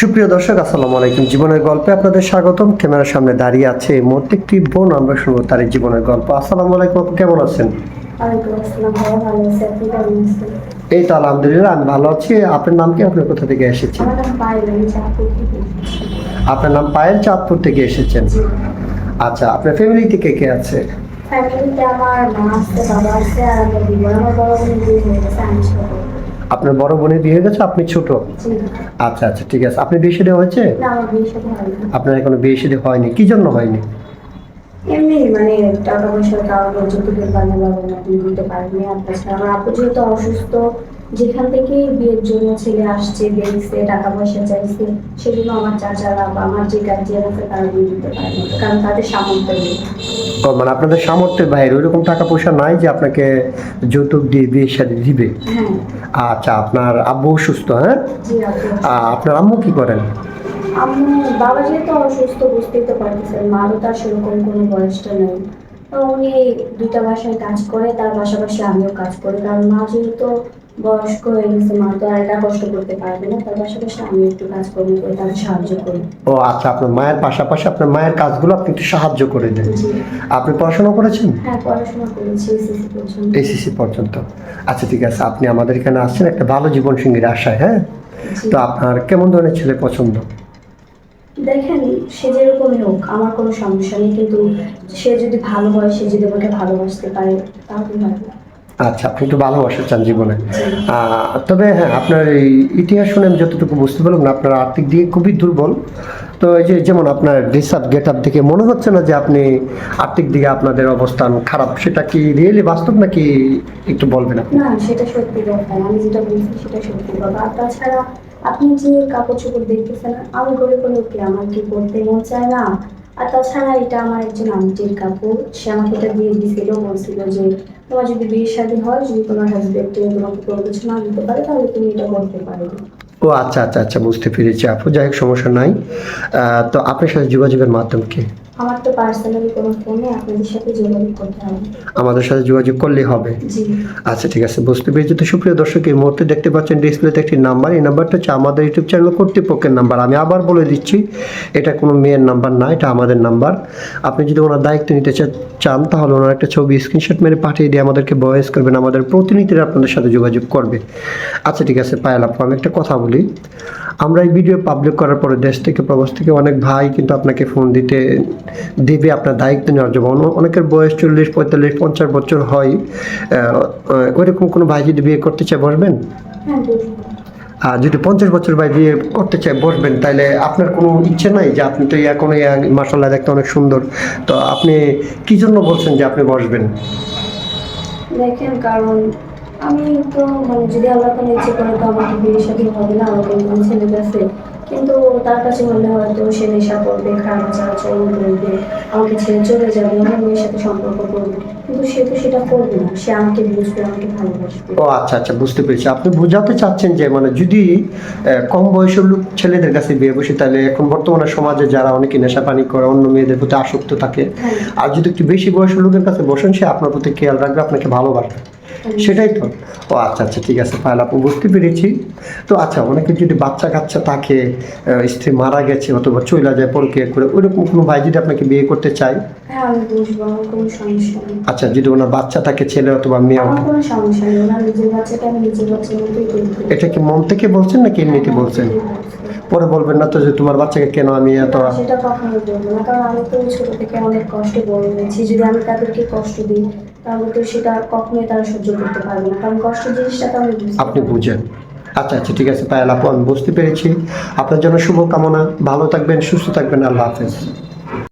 সুপ্রিয় দর্শক আসসালামু আলাইকুম। জীবনের গল্পে আপনাদের স্বাগতম। ক্যামেরার সামনে দাঁড়িয়ে আছে এই মুহূর্তে একটি বোন আমরা শুনব তার এই জীবনের গল্প। আসসালামু আলাইকুম আপনি কেমন আছেন? এই তো আলহামদুলিল্লাহ আমি ভালো আছি। আপনার নাম কি? আপনি কোথা থেকে এসেছেন। আপনার নাম পায়েল চাঁদপুর থেকে এসেছেন? আচ্ছা আপনার ফ্যামিলিতে কে কে আছে? ফ্যামিলিতে আমার মা আছে বাবা আছে আর আমার বড় বোন বিয়ে হয়ে গেছে আমি আপনার বড় বোনের বিয়ে হয়ে গেছে আপনি ছোট? আচ্ছা আচ্ছা ঠিক আছে। আপনি বিয়ে দেওয়া হয়েছে? আপনার এখনও বিয়ে সাথে হয়নি। কি জন্য হয়নি? এমনি মানে টাকা পয়সার কারণে যতটুকু বানা বাবা না দিতে পারিনি। আর তাছাড়া আমার আপু যেহেতু অসুস্থ যেখান থেকে বিয়ের জন্য ছেলে আসছে দেখছে টাকা পয়সা চাইছে সেজন্য আমার চাচারা বা আমার যে গার্জিয়ান আছে তারা দিয়ে দিতে পারেনি কারণ তাদের সামর্থ্য নেই। মানে আপনাদের সামর্থ্যের বাইরে ওইরকম টাকা পয়সা নাই যে আপনাকে যৌতুক দিয়ে বিয়ে শাদী দিবে? হ্যাঁ। আচ্ছা আপনার আব্বু সুস্থ হ্যাঁ? আপনার আম্মু কি করেন? আম্মু বাবা যেহেতু অসুস্থ বুঝতেই তো পারতেছেন মারও তার সেরকম কোনো বয়সটা নেই। উনি দুইটা বাসায় কাজ করে তার পাশাপাশি আমিও কাজ করি কারণ মা যেহেতু বয়স্ক হয়ে গেছে মা তো আর একা কষ্ট করতে পারবে না তার পাশাপাশি আমি একটু কাজ করি করে তাকে সাহায্য করি। ও আচ্ছা আপনার মায়ের পাশাপাশি আপনার মায়ের কাজগুলো আপনি একটু সাহায্য করে দেন। আপনি পড়াশোনা করেছেন? হ্যাঁ পড়াশোনা করেছি এসএসসি পর্যন্ত। এসিসি পর্যন্ত। আচ্ছা ঠিক আছে আপনি আমাদের এখানে আসছেন একটা ভালো জীবন সঙ্গীর আশায় হ্যাঁ? তো আপনার কেমন ধরনের ছেলে পছন্দ? দেখেন সে যেরকমই হোক আমার কোনো সমস্যা নেই কিন্তু সে যদি ভালো হয় সে যদি আমাকে ভালোবাসতে পারে তাহলে ভালো। আচ্ছা আপনি একটু ভালোবাসা চান জীবনে। তবে হ্যাঁ আপনার এই ইতিহাস শুনে আমি যতটুকু বুঝতে পারলাম না, আপনার আর্থিক দিকে খুবই দুর্বল। তো এই যে, যেমন আপনার ড্রেস আপ গেট আপ দেখে মনে হচ্ছে না যে আপনি আর্থিক দিকে আপনাদের অবস্থান খারাপ, সেটা কি রিয়েলি বাস্তব নাকি একটু বলবেন আপনি? না, সেটা সত্যি কথা আমি যেটা বলছি সেটা সত্যি আর তাছাড়া আপনি যে কাপড় চোপড় দেখতেছেন, আমি করে করে উঠলে আমার কি করতে মন চায় না? আর তাছাড়া এটা আমার একজন আন্টির কাপড়। সে আমাকে এটা দিয়ে দিয়েছিল, বলছিল যে তোমার যদি বিয়ের শাদী হয়, যদি তোমার হাজবেন্ড তোমাকে কোনো না দিতে পারে, তাহলে তুমি এটা করতে পারো। ও আচ্ছা আচ্ছা আচ্ছা বুঝতে পেরেছি আপু। যাই হোক, সমস্যা নাই। তো আপনার সাথে যোগাযোগের মাধ্যম কি? আমার তো পার্সোনালি কোনো ফোনে আপনাদের সাথে যোগাযোগ করতে হবে। আমাদের সাথে যোগাযোগ করলেই হবে। আচ্ছা ঠিক আছে বুঝতে পেরেছি। তো সুপ্রিয় দর্শক এই মুহূর্তে দেখতে পাচ্ছেন ডিসপ্লেতে একটি নাম্বার। এই নাম্বারটা হচ্ছে আমাদের ইউটিউব চ্যানেল কর্তৃপক্ষের নাম্বার। আমি আবার বলে দিচ্ছি এটা কোনো মেয়ের নাম্বার না এটা আমাদের নাম্বার। আপনি যদি ওনার দায়িত্ব নিতে চান তাহলে ওনার একটা ছবি স্ক্রিনশট মেরে পাঠিয়ে দিয়ে আমাদেরকে বয়স করবেন। আমাদের প্রতিনিধিরা আপনাদের সাথে যোগাযোগ করবে। আচ্ছা ঠিক আছে পায়েল আপু আমি একটা কথা বলি। আমরা এই ভিডিও পাবলিক করার পরে দেশ থেকে প্রবাস থেকে অনেক ভাই কিন্তু আপনাকে ফোন দিতে দিবে আপনার দায়িত্ব নেওয়ার জন্য। অনেকের বয়স চল্লিশ পঁয়তাল্লিশ পঞ্চাশ বছর হয় ওইরকম কোনো ভাই যদি বিয়ে করতে চায় বসবেন? হ্যাঁ আর যদি পঞ্চাশ বছর ভাই বিয়ে করতে চায় বসবেন তাহলে আপনার কোনো ইচ্ছে নাই যে আপনি তো এখন মাসাল্লাহ দেখতে অনেক সুন্দর। তো আপনি কি জন্য বলছেন যে আপনি বসবেন? দেখেন কারণ আমি তো মানে যদি আল্লাহ তালা ইচ্ছে করে তো আমাকে বিয়ে শাদী হবে না আমাকে ছেলে কাছে কিন্তু তার কাছে মনে হয়তো সে নেশা করবে খারাপ আচরণ করবে আমাকে ছেড়ে চলে যাবে অন্য মেয়ের সাথে সম্পর্ক করবে। কিন্তু সে তো সেটা করবে না সে আমাকে বুঝবে আমাকে ভালোবাসবে। ও আচ্ছা আচ্ছা বুঝতে পেরেছি। আপনি বোঝাতে চাচ্ছেন যে মানে যদি আহ, কম বয়সের লোক ছেলেদের কাছে বিয়ে বসে তাহলে এখন বর্তমানে সমাজে যারা অনেকে নেশা পানি করে অন্য মেয়েদের প্রতি আসক্ত থাকে হ্যাঁ। আর যদি একটু বেশি বয়সের লোকের কাছে বসেন সে আপনার প্রতি খেয়াল রাখবে আপনাকে ভালোবাসবে। সেটাই তো। ও আচ্ছা আচ্ছা ঠিক আছে ফাইল আপু বুঝতে পেরেছি। তো আচ্ছা অনেকে যদি বাচ্চা কাচ্চা থাকে স্ত্রী মারা গেছে অথবা চইলা যায় পরকিয়া করে ওইরকম কোনো ভাই যদি আপনাকে বিয়ে করতে চায়? হ্যাঁ আচ্ছা যদি ওনার বাচ্চা থাকে ছেলে অথবা মেয়ে এটা কি মন থেকে বলছেন নাকি এমনিতে বলছেন? পরে বলবেন না তো যে তোমার বাচ্চাকে কেন আমি এত সেটা কখনোই বলব না কারণ আমি তো ছোট থেকে অনেক কষ্টে বড় হয়েছি। যদি আমি তাদেরকে কষ্ট দিই তাহলে তো সেটা কখনোই তারা সহ্য করতে পারবে না। কারণ কষ্ট জিনিসটা তো আমি আপনি বুঝেন। আচ্ছা আচ্ছা ঠিক আছে পায়েল আপু, আমি বুঝতে পেরেছি। আপনার জন্য শুভকামনা। ভালো থাকবেন, সুস্থ থাকবেন। আল্লাহ হাফেজ।